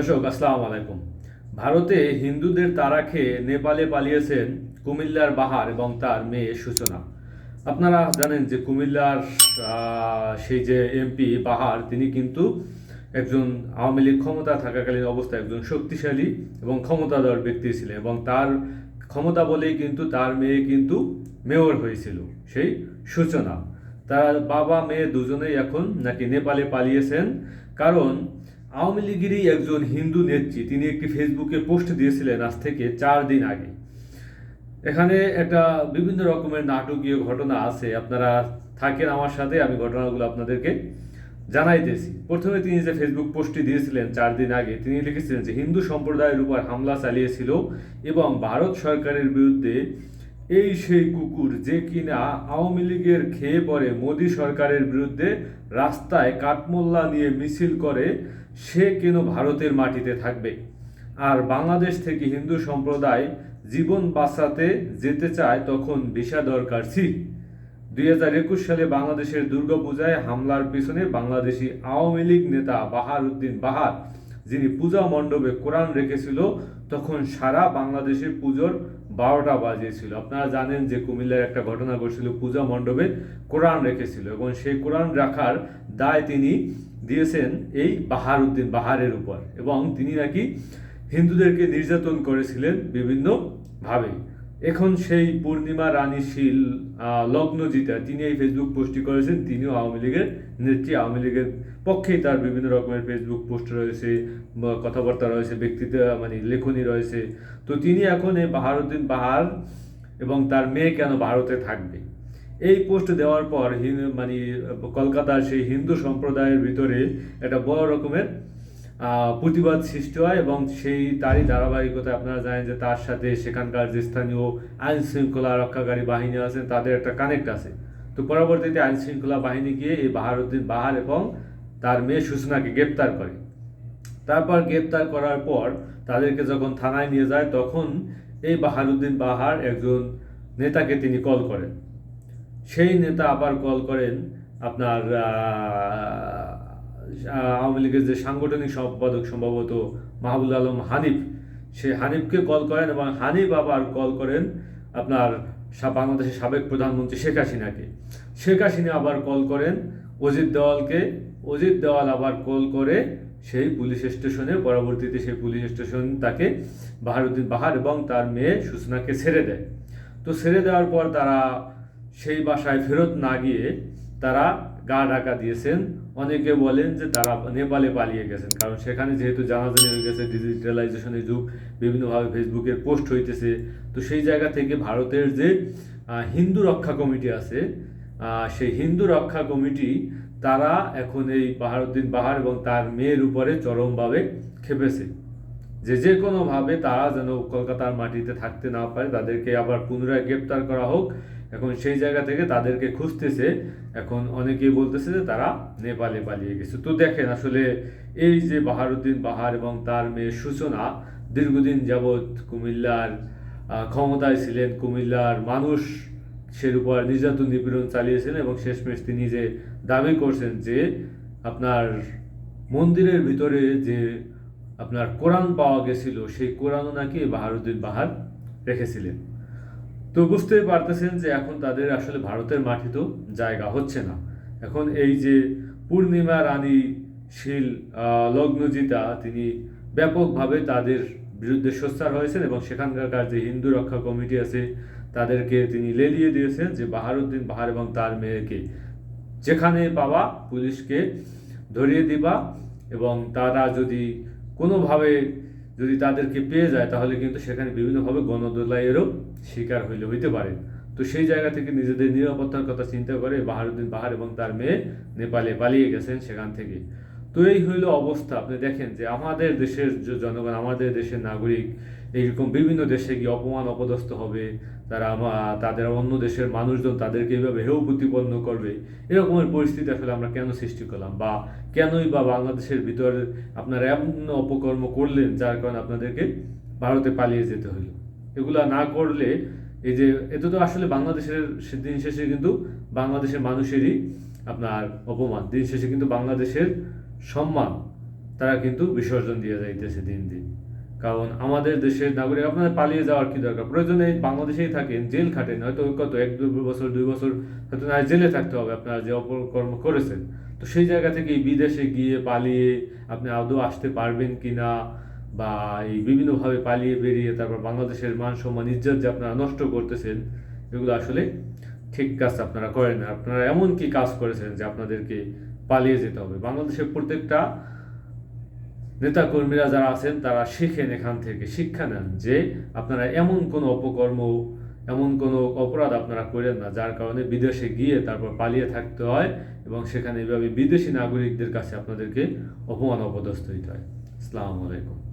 দর্শক, আসসালামু আলাইকুম। ভারতে হিন্দুদের তারা খেয়ে নেপালে পালিয়েছেন কুমিল্লার বাহার এবং তার মেয়ে সূচনা। আপনারা জানেন যে কুমিল্লার সেই যে এমপি বাহার, তিনি কিন্তু একজন আওয়ামী লীগ ক্ষমতা থাকাকালীন অবস্থায় একজন শক্তিশালী এবং ক্ষমতাধর ব্যক্তি ছিলেন এবং তার ক্ষমতা বলেই কিন্তু তার মেয়ে কিন্তু মেয়র হয়েছিল, সেই সূচনা। তার বাবা, মেয়ে দুজনেই এখন নাকি নেপালে পালিয়েছেন। কারণ আওয়ামী লীগেরই একজন হিন্দু নেত্রী, তিনি একটি ফেসবুকে পোস্ট দিয়েছিলেন আজ থেকে চার দিন আগে। এখানে একটা বিভিন্ন রকমের নাটকীয় ঘটনা আছে, আপনারা থাকেন আমার সাথে, আমি ঘটনাগুলো আপনাদেরকে জানাইতেছি। প্রথমে তিনি যে ফেসবুক পোস্টটি দিয়েছিলেন চার দিন আগে, তিনি লিখেছিলেন যে, হিন্দু সম্প্রদায়ের উপর হামলা চালিয়েছিল এবং ভারত সরকারের বিরুদ্ধে এই সেই কুকুর যে কিনা আওয়ামী লীগের খেয়ে পড়ে মোদী সরকারের বিরুদ্ধে রাস্তায় কাঠমোল্লা নিয়ে মিছিল করে, সে কেন ভারতের মাটিতে থাকবে? আর বাংলাদেশ থেকে হিন্দু সম্প্রদায় জীবন বাঁচাতে যেতে চায় তখন ভিসা দরকার ছি। দুই হাজার একুশ সালে বাংলাদেশের দুর্গাপূজায় হামলার পিছনে বাংলাদেশি আওয়ামী লীগ নেতা বাহার উদ্দিন বাহার, যিনি পূজা মণ্ডপে কোরআন রেখেছিল, তখন সারা বাংলাদেশে পুজোর বারোটা বাজিয়েছিল। আপনারা জানেন যে কুমিল্লার একটা ঘটনা ঘটছিল, পূজা মণ্ডপে কোরআন রেখেছিল এবং সেই কোরআন রাখার দায় তিনি দিয়েছেন এই বাহার উদ্দিন বাহারের উপর এবং তিনি নাকি হিন্দুদেরকে নির্যাতন করেছিলেন বিভিন্নভাবে। এখন সেই পূর্ণিমা রানী শীল লগ্নজিতা তিনি এই ফেসবুক পোস্টটি করেছেন, তিনিও আওয়ামী লীগের নেত্রী। আওয়ামী লীগের পক্ষেই তার বিভিন্ন রকমের ফেসবুক পোস্ট রয়েছে কথাবার্তা রয়েছে, ব্যক্তিত্ব মানে লেখনী রয়েছে। তো তিনি এখন এই বাহারুদ্দিন বাহার এবং তার মেয়ে কেন ভারতে থাকবে? এই পোস্ট দেওয়ার পর মানে কলকাতার সেই হিন্দু সম্প্রদায়ের ভিতরে একটা বড় রকমের প্রতিবাদ সৃষ্টি হয় এবং সেই তারই ধারাবাহিকতা আপনারা জানেন যে তার সাথে সেখানকার যে স্থানীয় আইন শৃঙ্খলা রক্ষাকারী বাহিনী আছেন, তাদের একটা কানেক্ট আছে। তো পরবর্তীতে আইন শৃঙ্খলা বাহিনী গিয়ে এই বাহারুদ্দিন বাহার এবং তার মেয়ে সূচনাকে গ্রেপ্তার করে। তারপর গ্রেপ্তার করার পর তাদেরকে যখন থানায় নিয়ে যায়, তখন এই বাহারুদ্দিন বাহার একজন নেতাকে তিনি কল করেন। সেই নেতা আবার কল করেন আপনার আওয়ামী লীগের যে সাংগঠনিক সম্পাদক সম্ভবত মাহবুল আলম হানিফ, সে হানিফকে কল করেন এবং হানিফ আবার কল করেন আপনার বাংলাদেশের সাবেক প্রধানমন্ত্রী শেখ হাসিনাকে। শেখ হাসিনা আবার কল করেন অজিত দেওয়ালকে। অজিত দেওয়াল আবার কল করে সেই পুলিশ স্টেশনে, পরবর্তীতে সেই পুলিশ স্টেশন তাকে বাহারুদ্দিন বাহার এবং তার মেয়ে সূচনাকে ছেড়ে দেয়। তো ছেড়ে দেওয়ার পর তারা সেই বাসায় ফেরত না গিয়ে তারা গা ঢাকা দিয়েছেন। অনেকে বলেন যে তারা নেপালে পালিয়ে গেছেন, কারণ সেখানে যেহেতু জানাজানি হয়ে গেছে ডিজিটালাইজেশনের যুগ, বিভিন্নভাবে ফেসবুকের পোস্ট হইতেছে। তো সেই জায়গা থেকে ভারতের যে হিন্দু রক্ষা কমিটি আছে সেই হিন্দু রক্ষা কমিটি তারা এখন এই বাহারুদ্দিন বাহার এবং তার মেয়ের উপরে চরমভাবে খেপেছে। যে যে কোনোভাবে তারা যেন কলকাতার মাটিতে থাকতে না পারে, তাদেরকে আবার পুনরায় গ্রেপ্তার করা হোক এখন সেই জায়গা থেকে তাদেরকে খুঁজতেছে। এখন অনেকেই বলতেছে যে তারা নেপালে পালিয়ে গেছে। তো দেখেন আসলে এই যে বাহারুদ্দিন বাহার এবং তার মেয়ে সূচনা, দীর্ঘদিন যাবৎ কুমিল্লার ক্ষমতায় ছিলেন, কুমিল্লার মানুষ সের উপর নির্যাতন নিপীড়ন চালিয়েছেন এবং শেষমেশ তিনি যে দাবি করছেন যে আপনার মন্দিরের ভিতরে যে আপনার কোরআন পাওয়া গেছিল, সেই কোরআনও নাকি বাহারুদ্দিন বাহার রেখেছিলেন। তো বুঝতেই পারতেছেন যে এখন তাদের আসলে ভারতের মাটিতেও জায়গা হচ্ছে না। এখন এই যে পূর্ণিমা রানী শীল লগ্নজিতা, তিনি ব্যাপকভাবে তাদের বিরুদ্ধে সোচ্চার হয়েছেন এবং সেখানকার যে হিন্দু রক্ষা কমিটি আছে, তাদেরকে তিনি লেলিয়ে দিয়েছেন যে বাহারুদ্দিন বাহার এবং তার মেয়েকে যেখানে পাওয়া পুলিশকে ধরিয়ে দিবা এবং তারা যদি কোনোভাবে যদি তাদেরকে পেয়ে যায়, তাহলে কিন্তু সেখানে বিভিন্নভাবে গণদোলাইয়েরও শিকার হইলে হইতে পারে। তো সেই জায়গা থেকে নিজেদের নিরাপত্তার কথা চিন্তা করে বাহারুদ্দিন বাহার এবং তার মেয়ে নেপালে পালিয়ে গেছেন সেখান থেকে। তো এই হইল অবস্থা। আপনি দেখেন যে আমাদের দেশের যে জনগণ, আমাদের দেশের নাগরিক, এইরকম বিভিন্ন দেশে গিয়ে অপমান, অপদস্থ হবে। তারা তাদের অন্য দেশের মানুষজন তাদেরকে এইভাবে হেউ প্রতিপন্ন করবে। এরকমের পরিস্থিতি আসলে আমরা কেন সৃষ্টি করলাম? বা কেনই বা বাংলাদেশের ভিতরে আপনারা এমন অপকর্ম করলেন যার কারণে আপনাদেরকে ভারতে পালিয়ে যেতে হইল? এগুলা না করলে এই যে, এতে তো আসলে বাংলাদেশের দিন শেষে কিন্তু বাংলাদেশের মানুষেরই আপনার অপমান। দিন শেষে কিন্তু বাংলাদেশের সম্মান, তারা কিন্তু বিসর্জন দিয়ে যাইতেছে দিন দিন। কারণ আমাদের দেশের নাগরিক, আপনাদের পালিয়ে যাওয়ার কি দরকার? প্রয়োজনে বাংলাদেশেই থাকেন, জেল খাটেন, হয়তো কত, এক, দুই বছর দুই বছর, হয়তো না, জেলে থাকতে হবে আপনারা যে অপকর্ম করেছেন। তো সেই জায়গা থেকে বিদেশে গিয়ে পালিয়ে আপনি আদৌ আসতে পারবেন কি না? বা এই বিভিন্নভাবে পালিয়ে বেরিয়ে তারপর বাংলাদেশের মান, সম্মান, ইজ্জত যে আপনারা নষ্ট করতেছেন, এগুলো আসলে ঠিক কাজ আপনারা করেন না। আপনারা এমন কি কাজ করেছেন যে আপনাদেরকে পালিয়ে যেতে হবে। বাংলাদেশের প্রত্যেকটা নেতা কর্মীরা যারা আছেন, তারা শেখেন এখান থেকে, শিক্ষা নেন যে আপনারা এমন কোনো অপকর্ম, এমন কোনো অপরাধ আপনারা করেন না, যার কারণে বিদেশে গিয়ে তারপর পালিয়ে থাকতে হয় এবং সেখানে এভাবে বিদেশি নাগরিকদের কাছে আপনাদেরকে অপমান অপদস্থ হইতে হয়। আসসালামু আলাইকুম।